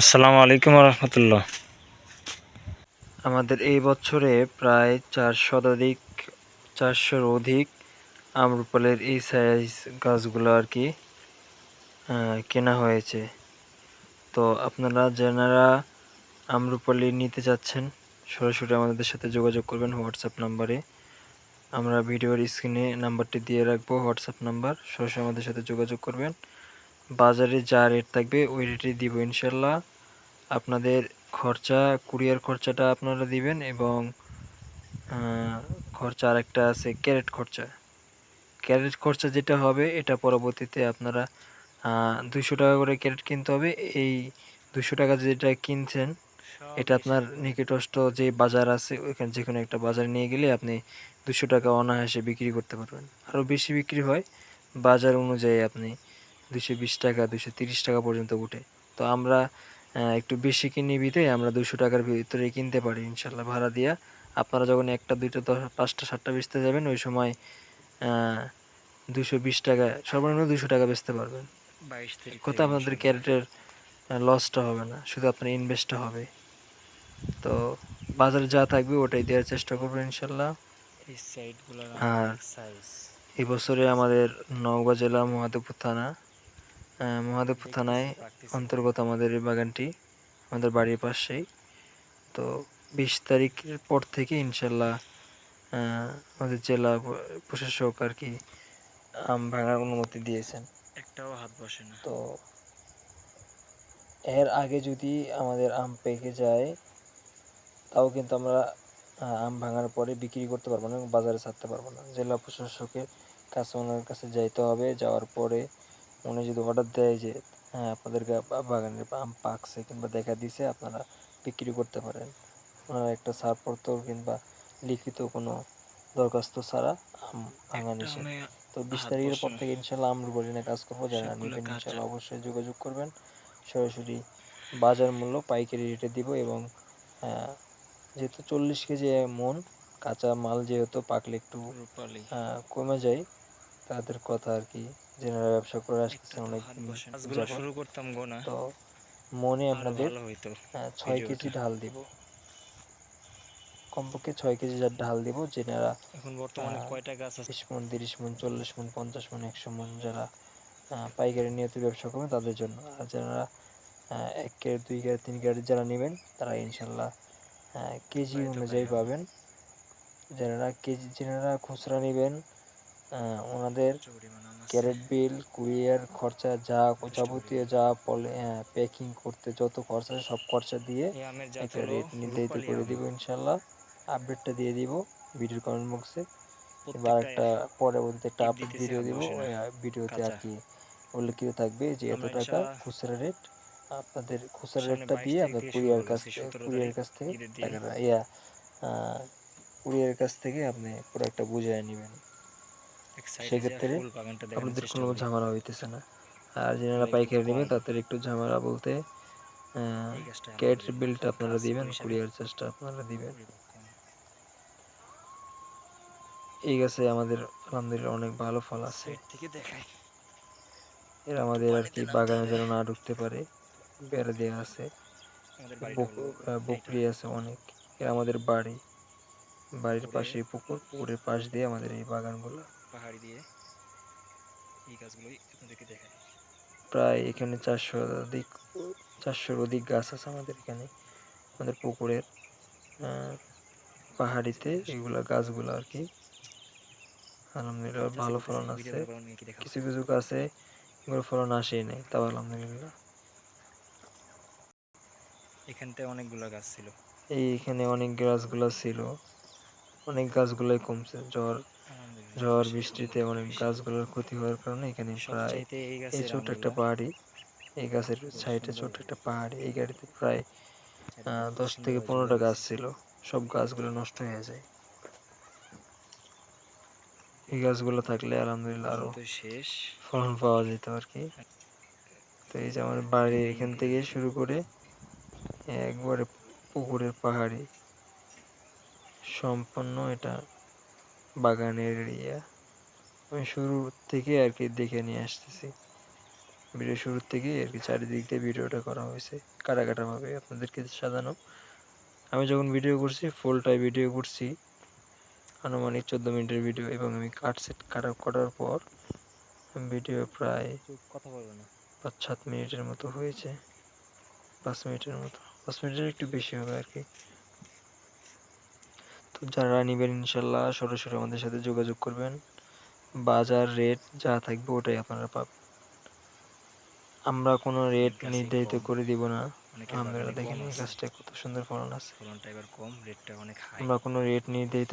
আসসালামু আলাইকুম রহমতুল্লাহ। আমাদের এই বছরে প্রায় চার শতাধিক, চারশোর অধিক আমরুপালের এই সাইজ গাছগুলো আর কি কেনা হয়েছে। তো আপনারা যারা আমরুপালি নিতে চাচ্ছেন, সরাসরি আমাদের সাথে যোগাযোগ করবেন হোয়াটসঅ্যাপ নাম্বারে। আমরা ভিডিওর স্ক্রিনে নাম্বারটি দিয়ে রাখব, হোয়াটসঅ্যাপ নাম্বার, সরাসরি আমাদের সাথে যোগাযোগ করবেন। বাজারে যা রেট থাকবে ওই রেটে দিব ইনশাল্লাহ। আপনাদের খরচা কুরিয়ার খরচাটা আপনারা দিবেন এবং খরচা আরেকটা আছে ক্যারেট খরচা। ক্যারেট খরচা যেটা হবে এটা পরবর্তীতে আপনারা দুশো টাকা করে ক্যারেট কিনতে হবে। এই দুশো টাকা যেটা কিনছেন এটা আপনার নিকটস্থ যে বাজার আছে ওইখানে যে কোনো একটা বাজারে নিয়ে গেলে আপনি দুশো টাকা অনায়াসে বিক্রি করতে পারবেন। আরও বেশি বিক্রি হয় বাজার অনুযায়ী আপনি দুশো বিশ টাকা দুশো তিরিশ টাকা পর্যন্ত উঠে। তো আমরা একটু বেশি কিনি বিধে আমরা দুশো টাকার ভিতরে কিনতে পারি ইনশাল্লাহ ভাড়া দিয়া। আপনারা যখন একটা দুইটা দশ পাঁচটা সাতটা বেচতে যাবেন ওই সময় দুশো বিশ টাকা সর্বনিম্ন দুশো টাকা বেচতে পারবেন। বাইশ তারিখ কথা আপনাদের ক্যারেটের লসটা হবে না শুধু আপনার ইনভেস্টটা হবে। তো বাজারে যা থাকবে ওটাই দেওয়ার চেষ্টা করব ইনশাল্লাহ আর এই বছরে আমাদের নওগাঁ জেলা মহাদেবপুর থানা মহাদেবপুর থানায় অন্তর্গত আমাদের এই বাগানটি আমাদের বাড়ির পাশেই। তো বিশ তারিখের পর থেকে ইনশাল্লাহ আমাদের জেলা প্রশাসক আর কি আম ভাঙার অনুমতি দিয়েছেন। একটাও হাত বসে না। তো এর আগে যদি আমাদের আম পেকে যায় তাও কিন্তু আমরা আম ভাঙার পরে বিক্রি করতে পারব না এবং বাজারে ছাড়তে পারব না। জেলা প্রশাসকের কাছে ওনার কাছে যাইতে হবে যাওয়ার পরে উনি যদি অর্ডার দেয় যে হ্যাঁ আপনাদের বাগানের আম পাকছে কিংবা দেখা দিছে আপনারা বিক্রি করতে পারেন। ওনার একটা ছাড়পত্র কিংবা লিখিত কোনো দরখাস্ত ছাড়া আম ভাঙা নিষেধ তো বিশ তারিখের পর থেকে ইনশাল্লাহ আমরা বলি না কাজ করব। যারা নেবেন ইনশাল্লাহ অবশ্যই যোগাযোগ করবেন। সরাসরি বাজার মূল্য পাইকারি রেটে দিব এবং আহ, যেহেতু চল্লিশ কেজি মন কাঁচা মাল যেহেতু পাকলে একটু রূপালি। কমে যায় তাদের কথা আর কি যেনারা ব্যবসা করে আসতেছে অনেক না। শুরু করতাম গোনা তো মনে আপনাদের আহ, ছয় কেজি ঢাল দিব। কমপক্ষে ছয় কেজি যা ঢাল দিব যেনারা এখন বর্তমানে কয়টা গাছ আছে? বিশ মন তিরিশ মন চল্লিশ মন পঞ্চাশ মন একশো মন যারা পাইকারি নিয়ত ব্যবসা করবেন তাদের জন্য। আর যারা এক ক্যারেট দুই ক্যারেট তিন ক্যারেট যারা নেবেন তারা ইনশাল্লাহ কেজি অনুযায়ী পাবেন। যারা কেজি যারা খুচরা নেবেন ওনাদের। ক্যারেট বিল কুরিয়ার খরচা যা যাবতীয় যা পলে প্যাকিং করতে যত খরচা সব খরচা দিয়ে একটা রেট নির্ধারিত করে। দিব ইনশাল্লাহ। আপডেটটা দিয়ে দিব ভিডিওর কমেন্ট বক্সে কিংবা একটা পরবর্তীতে একটা আপডেট ভিডিও দিব ভিডিওতে আর কি উল্লেখিত থাকবে যে এত টাকা খুচরা রেট আপনাদের খুচরা রেটটা দিয়ে আপনার কুরিয়ার কাছ থেকে 17 কুরিয়ার কাছ থেকে টাকাটা ইয়া কুরিয়ার কাছ থেকে আপনি পুরো একটা বুঝিয়ে নেবেন। সেক্ষেত্রে আপনাদের কোনো ঝামেলা হইতেছে না। আর যারা পাইকারি নেবেন তাদের একটু ঝামেলা বলতে ক্যারেটের বিলটা আপনারা দিবেন কুরিয়ার চার্জটা আপনারা দিবেন। এই গাছে আমাদের আলহামদুলিল্লাহ অনেক ভালো ফল আছে। এর আমাদের আর কি বাগানে যেন না ঢুকতে পারে বেড়া দেওয়া আছে। বকরি আছে অনেক। এর আমাদের বাড়ি। বাড়ির পাশে পুকুর পুকুরের পাশ দিয়ে আমাদের এই বাগানগুলো। পাহাড়ি দিয়ে এই গাছগুলোই আপনাদেরকে দেখাই। প্রায় এখানে চারশো অধিক চারশোর অধিক গাছ আছে আমাদের এখানে। আমাদের পুকুরের পাহাড়িতে এগুলা গাছগুলো আর কি। আলহামদুলিল্লাহ ভালো ফলন আছে। কিছু কিছু গাছে এগুলো ফলন আসেই নাই তাও আলহামদুলিল্লাহ। এখানতে অনেকগুলো গাছ ছিল। এই এখানে অনেক গাছগুলো ছিল। অনেক গাছগুলোই কমছে আলহামদুলিল্লাহ, ঝড় বৃষ্টিতে অনেক গাছগুলোর ক্ষতি হওয়ার কারণে এখানে প্রায় এই ছোট্ট একটা পাহাড়ি এই গাছের সাইডে। ছোট্ট একটা পাহাড়ি এই গাড়িতে প্রায় দশ থেকে পনেরোটা গাছ ছিল। সব গাছগুলো নষ্ট হয়ে যায়। এই গাছগুলো থাকলে আলহামদুলিল্লাহ আরও শেষ। ফলন পাওয়া যেত আর কি তো এই যে আমার বাড়ি এখান থেকে শুরু করে একবারে পুকুরের পাহাড়ি। সম্পূর্ণ এটা বাগানের এরিয়া আমি শুরু থেকে আর কি দেখে নিয়ে আসতেছি। ভিডিও শুরুর থেকে আর কি চারিদিক দিয়ে ভিডিওটা করা হয়েছে। কাটা কাটাভাবে আপনাদেরকে সাজানো। আমি যখন ভিডিও করছি ফুলটাই ভিডিও করছি আনুমানিক চোদ্দ মিনিটের ভিডিও এবং আমি কাট সেট কাটা করার পর ভিডিও প্রায় কথা বলবে না। পাঁচ সাত মিনিটের মতো হয়েছে। পাঁচ মিনিটের মতো। পাঁচ মিনিটের একটু বেশি হবে আর কি। যারা নেবেন ইনশাল্লাহ সরাসরি আমাদের সাথে যোগাযোগ করবেন। বাজার রেট যা থাকবে ওটাই আপনারা পাবেন। আমরা কোনো রেট নির্ধারিত করে দিব না। আমরা দেখেন এই গাছটা কত সুন্দর ফলন আছে। ফলনটা এবার কম রেটটা অনেক হাই আমরা কোনো রেট নির্ধারিত